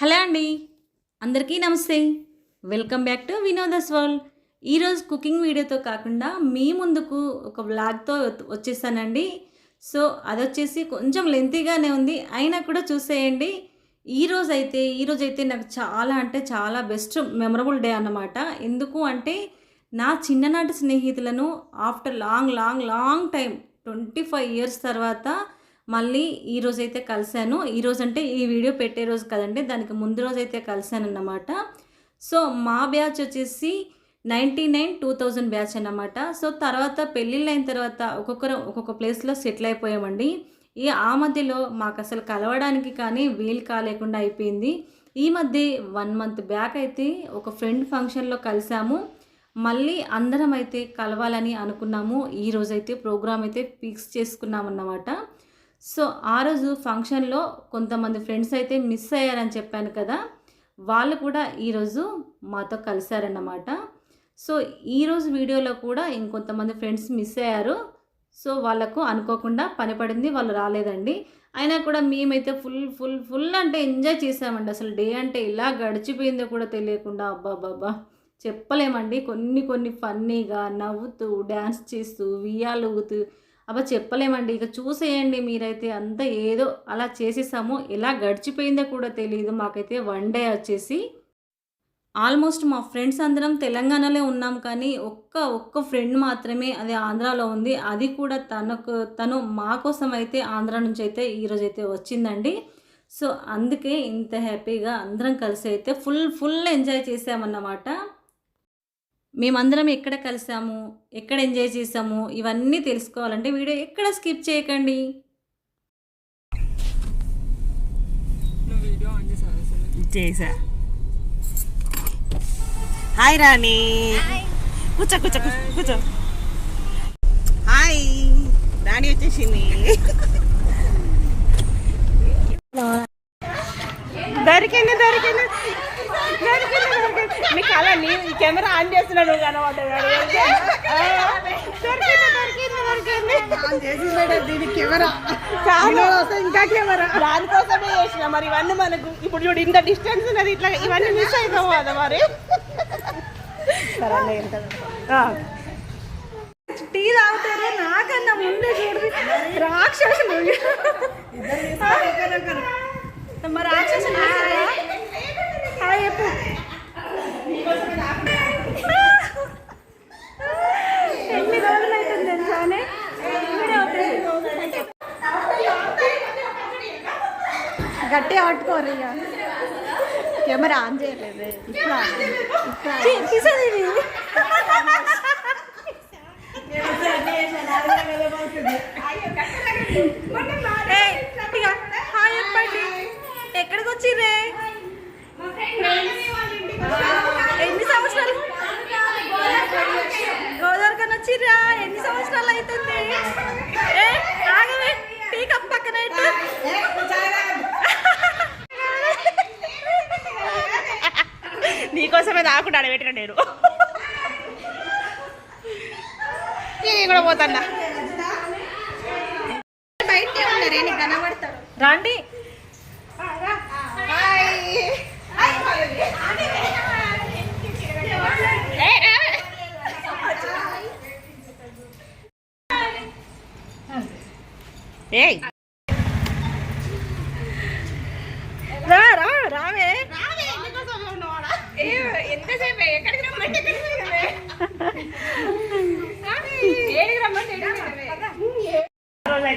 Hello అండి. అందరికీ నమస్తే. Welcome back to Vinod's world ఈరోజు కుకింగ్ వీడియోతో కాకుండా మీ ముందుకు ఒక వ్లాగ్తో వచ్చేసానండి. సో అది వచ్చేసి కొంచెం లెంతీగానే ఉంది. అయినా కూడా చూసేయండి. ఈరోజు అయితే ఈరోజు అయితే నాకు చాలా అంటే చాలా బెస్ట్ మెమరబుల్ డే అన్నమాట. ఎందుకు అంటే నా చిన్ననాటి స్నేహితులను after long long long time twenty five years తర్వాత మళ్ళీ ఈ అయితే కలిశాను. ఈ రోజు అంటే ఈ వీడియో పెట్టే రోజు కదండి దానికి ముందు రోజు అయితే కలిశాను అన్నమాట సో మా బ్యాచ్ వచ్చేసి ninety nine two thousand batch అన్నమాట. సో తర్వాత పెళ్ళిళ్ళు అయిన తర్వాత ఒక్కొక్కరు ఒక్కొక్క ప్లేస్లో సెటిల్ అయిపోయామండి. ఈ ఆ మధ్యలో మాకు అసలు కలవడానికి కానీ వీలు కాలేకుండా అయిపోయింది. ఈ మధ్య వన్ మంత్ బ్యాక్ అయితే ఒక ఫ్రెండ్ ఫంక్షన్లో కలిసాము మళ్ళీ అందరం అయితే కలవాలని అనుకున్నాము. ఈ రోజైతే ప్రోగ్రామ్ అయితే ఫిక్స్ చేసుకున్నాం అన్నమాట సో ఆ రోజు ఫంక్షన్లో కొంతమంది ఫ్రెండ్స్ అయితే మిస్ అయ్యారని చెప్పాను కదా వాళ్ళు కూడా ఈరోజు మాతో కలిశారన్నమాట సో ఈరోజు వీడియోలో కూడా ఇంకొంతమంది ఫ్రెండ్స్ మిస్ అయ్యారు. సో వాళ్ళకు అనుకోకుండా పని పడింది వాళ్ళు రాలేదండి. అయినా కూడా మేమైతే ఫుల్ ఫుల్ ఫుల్ అంటే ఎంజాయ్ చేసామండి. అసలు డే అంటే ఇలా గడిచిపోయిందో కూడా తెలియకుండా అబ్బా బాబా చెప్పలేమండి. కొన్ని కొన్ని ఫన్నీగా నవ్వుతూ డ్యాన్స్ చేస్తూ వియ్యాలు ఊగుతూ అబ్బా చెప్పలేమండి. ఇక చూసేయండి మీరైతే అంతా ఏదో అలా చేసేసాము. ఎలా గడిచిపోయిందో కూడా తెలియదు మాకైతే వన్ డే వచ్చేసి ఆల్మోస్ట్ మా ఫ్రెండ్స్ అందరం తెలంగాణలో ఉన్నాం. కానీ ఒక్క ఒక్క ఫ్రెండ్ మాత్రమే అది ఆంధ్రాలో ఉంది. అది కూడా తనకు తను మా కోసం అయితే ఆంధ్ర నుంచి అయితే ఈరోజు అయితే వచ్చిందండి. సో అందుకే ఇంత హ్యాపీగా అందరం కలిసి అయితే ఫుల్ ఫుల్ ఎంజాయ్ చేసామన్నమాట. మేమందరం ఎక్కడ కలిసాము ఎక్కడ ఎంజాయ్ చేసాము ఇవన్నీ తెలుసుకోవాలంటే వీడియో ఎక్కడ స్కిప్ చేయకండి. చేసా హాయ్ రాణి. కూర్చో కూర్చో కూర్చో, హాయ్. రాణి వచ్చేసింది. దొరికింది దొరికింది. నీ కళ నీ కెమెరా ఆన్ చేస్తున్నా నువ్వు కనబడ్డాడు ఇంకా కెమెరా. దానికోసమే చేసిన మరి ఇవన్నీ మనకు ఇప్పుడు చూడు ఇంత డిస్టెన్స్ ఉన్నది ఇట్లా ఇవన్నీ మిస్ అవుతాము కదా మరి. టీ తాగుతారు? నాకన్నా ముందే చూడు. రాక్షసులు మరి రాక్షసులు చూసారా? హాయ్ చెప్పు ఎన్ని రోజులు అవుతుంది తెలుసానే ఇప్పుడే అవుతుంది ఇక కెమెరా ఆన్ చేయలేదు ఇప్పుడు. ఇప్పుడు ఆన్ అయింది. తీసేది ఇది. ఏయ్, గట్టిగా హాయ్ చెప్పండి ఎక్కడికి వచ్చిర్రే ఎన్ని సంవత్సరాలు గోదావరికని వచ్చిర్రా ఎన్ని సంవత్సరాలు అవుతుంది ఏ ఆగవే టీ కప్ పక్కన పెట్టు. నీకోసమే దాకుండా ఆడబెట్టిన నేను. నేను కూడా పోతాన్నా. రండి. ఏయ్.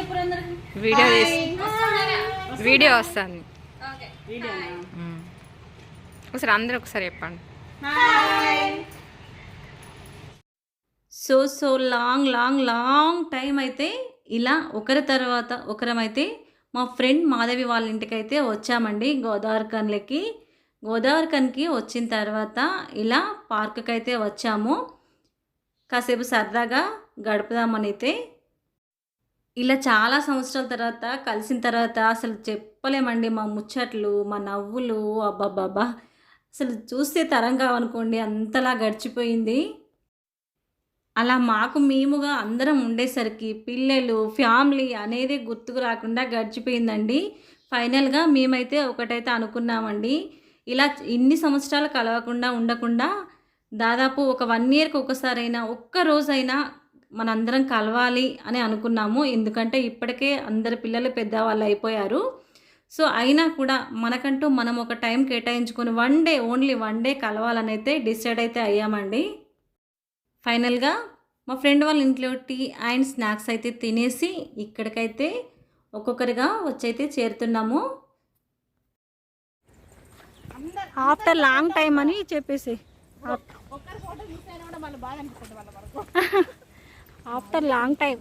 ఎప్పుడు అందరికి. వీడియో వీడియో వస్తుంది. ఒకసారి అందరూ ఒకసారి చెప్పండి. So so long long long time అయితే ఇలా ఒకరి తర్వాత ఒకరమైతే మా ఫ్రెండ్ మాధవి వాళ్ళ ఇంటికైతే వచ్చామండి గోదావరి కన్లకి గోదావరికనికి వచ్చిన తర్వాత ఇలా పార్కుకి అయితే వచ్చాము. కాసేపు సరదాగా గడుపుదామనైతే ఇలా చాలా సంవత్సరాల తర్వాత కలిసిన తర్వాత అసలు చెప్పలేమండి మా ముచ్చట్లు మా నవ్వులు అబ్బాబ్బాబ్బా. అసలు చూస్తే తరం కావనుకోండి అంతలా గడిచిపోయింది. అలా మాకు మేముగా అందరం ఉండేసరికి పిల్లలు ఫ్యామిలీ అనేది గుర్తుకు రాకుండా గడిచిపోయిందండి. ఫైనల్గా మేమైతే ఒకటైతే అనుకున్నామండి. ఇలా ఇన్ని సంవత్సరాలు కలవకుండా ఉండకుండా దాదాపు ఒక వన్ ఇయర్కి ఒకసారైనా ఒక్క రోజైనా మనందరం కలవాలి అని అనుకున్నాము. ఎందుకంటే ఇప్పటికే అందరి పిల్లలు పెద్దవాళ్ళు అయిపోయారు. సో అయినా కూడా మనకంటూ మనం ఒక time కేటాయించుకొని one day only one day కలవాలని అయితే డిసైడ్ అయితే అయ్యామండి. ఫైనల్గా మా ఫ్రెండ్ వాళ్ళ ఇంట్లో టీ అండ్ స్నాక్స్ అయితే తినేసి ఇక్కడికైతే ఒక్కొక్కరిగా వచ్చైతే చేరుతున్నాము. ఆఫ్టర్ లాంగ్ టైం అని చెప్పేసి ఆఫ్టర్ లాంగ్ టైం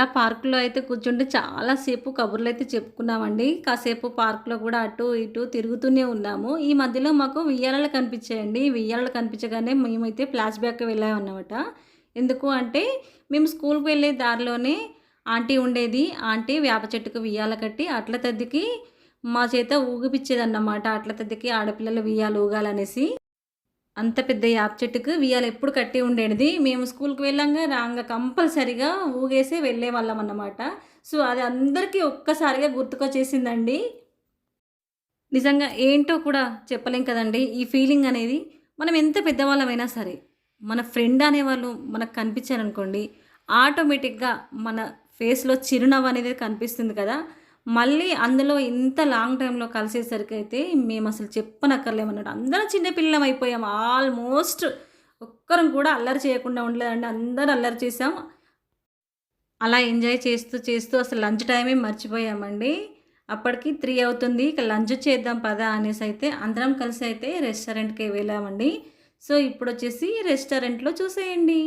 అలా పార్కులో అయితే కూర్చుంటే చాలాసేపు కబుర్లు అయితే చెప్పుకున్నామండి. కాసేపు పార్కులో కూడా అటు ఇటు తిరుగుతూనే ఉన్నాము. ఈ మధ్యలో మాకు వియ్యాలలు కనిపించాయండి. వియ్యాలలు కనిపించగానే మేమైతే ఫ్లాష్ బ్యాక్ వెళ్ళామన్నమాట. ఎందుకు అంటే మేము స్కూల్కి వెళ్ళే దారిలోనే ఆంటీ ఉండేది. ఆంటీ వేప చెట్టుకు వియ్యాల కట్టి అట్ల తద్దికి మా చేత ఊగిపిచ్చేదన్నమాట. అట్ల తద్దికి ఆడపిల్లలు వియ్యాలు ఊగాలనేసి. అంత పెద్ద యాప్ చెట్టుకు వియ్యాలు ఎప్పుడు కట్టి ఉండేది మేము స్కూల్కి వెళ్ళంగా రాంగా కంపల్సరిగా ఊగేసి వెళ్ళే వాళ్ళం అన్నమాట. సో అది అందరికీ ఒక్కసారిగా గుర్తుకొచ్చేసిందండి. నిజంగా ఏంటో కూడా చెప్పలేం కదండి. ఈ ఫీలింగ్ అనేది మనం ఎంత పెద్దవాళ్ళమైనా సరే మన ఫ్రెండ్ అనేవాళ్ళు మనకు కనిపించారనుకోండి ఆటోమేటిక్గా మన ఫేస్లో చిరునవ్వు అనేది కనిపిస్తుంది కదా. మళ్ళీ అందులో ఇంత లాంగ్ టైంలో కలిసేసరికి అయితే మేము అసలు చెప్పనక్కర్లేమన్నాడు. అందరం చిన్నపిల్లం అయిపోయాం. ఆల్మోస్ట్ ఒక్కరం కూడా అల్లరి చేయకుండా ఉండలేదండి. అందరం అల్లరి చేసాం అలా ఎంజాయ్ చేస్తూ చేస్తూ అసలు లంచ్ టైమే మర్చిపోయామండి. అప్పటికి త్రీ అవుతుంది. ఇక లంచ్ చేద్దాం పదా అనేసి అయితే అందరం కలిసి అయితే రెస్టారెంట్కి వెళ్ళామండి. సో ఇప్పుడు వచ్చేసి రెస్టారెంట్లో చూసేయండి.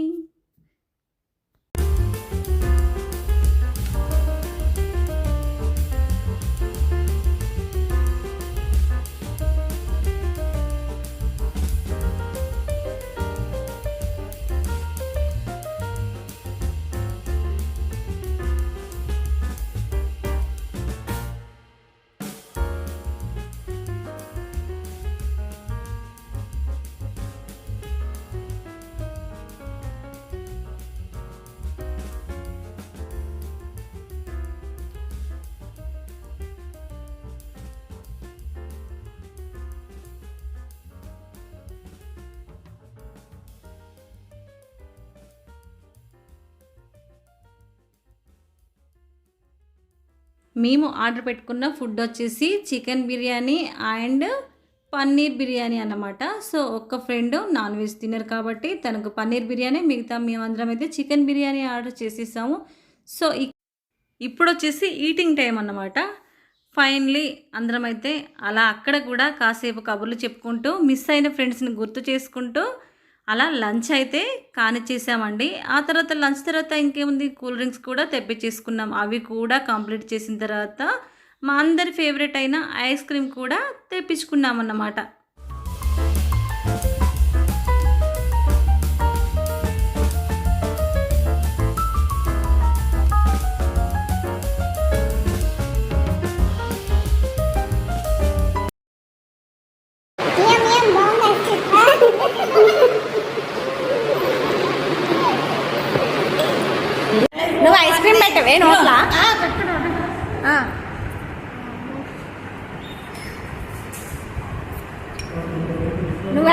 మేము ఆర్డర్ పెట్టుకున్న ఫుడ్ వచ్చేసి చికెన్ బిర్యానీ అండ్ పన్నీర్ బిర్యానీ అన్నమాట. సో ఒక్క ఫ్రెండ్ నాన్ వెజ్ తినరు కాబట్టి తనకు పన్నీర్ బిర్యానీ మిగతా మేమందరం అయితే చికెన్ బిర్యానీ ఆర్డర్ చేసేసాము. సో ఇప్పుడు వచ్చేసి ఈటింగ్ టైం అన్నమాట. ఫైనలీ అందరం అయితే అలా అక్కడ కూడా కాసేపు కబుర్లు చెప్పుకుంటూ మిస్ అయిన ఫ్రెండ్స్ని గుర్తు చేసుకుంటూ అలా లంచ్ అయితే కానిచ్చేసామండి ఆ తర్వాత లంచ్ తర్వాత ఇంకేముంది? కూల్ డ్రింక్స్ కూడా తెప్పించేసుకున్నాం. అవి కూడా కంప్లీట్ చేసిన తర్వాత మా అందరి ఫేవరెట్ అయిన ఐస్ క్రీమ్ కూడా తెప్పించుకున్నాం నోట్లా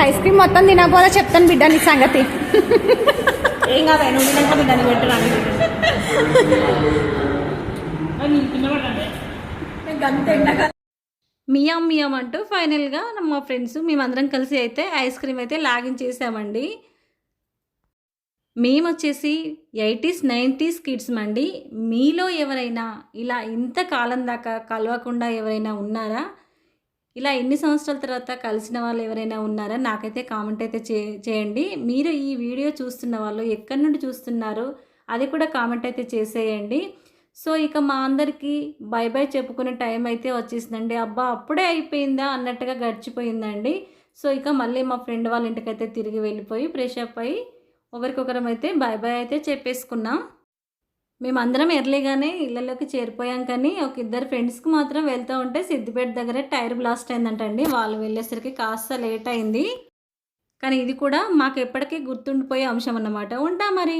ఐస్ క్రీమ్ మొత్తం తినకపోతే చెప్తాను బిడ్డ నీ సంగతి. ఏం కాదు పెట్టరాని మియాం మియాం అంటూ ఫైనల్గా మా ఫ్రెండ్స్ మేమందరం కలిసి అయితే ఐస్ క్రీమ్ అయితే లాగించేసామండి మేము వచ్చేసి ఎయిటీస్ నైంటీస్ కిడ్స్ అండి మీలో ఎవరైనా ఇలా ఇంత కాలం దాకా కలవకుండా ఎవరైనా ఉన్నారా? ఇలా ఎన్ని సంవత్సరాల తర్వాత కలిసిన వాళ్ళు ఎవరైనా ఉన్నారా? నాకైతే కామెంట్ అయితే చే చేయండి. మీరు ఈ వీడియో చూస్తున్న వాళ్ళు ఎక్కడి నుండి చూస్తున్నారు? అది కూడా కామెంట్ అయితే చేసేయండి. సో ఇక మా అందరికీ బై బై చెప్పుకునే టైం అయితే వచ్చేసిందండి. అబ్బా అప్పుడే అయిపోయిందా అన్నట్టుగా గడిచిపోయిందండి. సో ఇక మళ్ళీ మా ఫ్రెండ్ వాళ్ళ ఇంటికైతే తిరిగి వెళ్ళిపోయి ఫ్రెష్ అప్ అయ్యి ఒకరికొకరం అయితే బై బై అయితే చెప్పేసుకున్నాం. మేమందరం ఎర్లీగానే ఇళ్ళలోకి చేరిపోయాం కానీ ఒక ఇద్దరు ఫ్రెండ్స్కి మాత్రం వెళ్తూ ఉంటే సిద్దిపేట దగ్గర టైర్ బ్లాస్ట్ అయిందంటండి. వాళ్ళు వెళ్ళేసరికి కాస్త లేట్ అయింది. కానీ ఇది కూడా మాకు ఎప్పటికీ గుర్తుండిపోయే అంశం అన్నమాట ఉంటా మరి.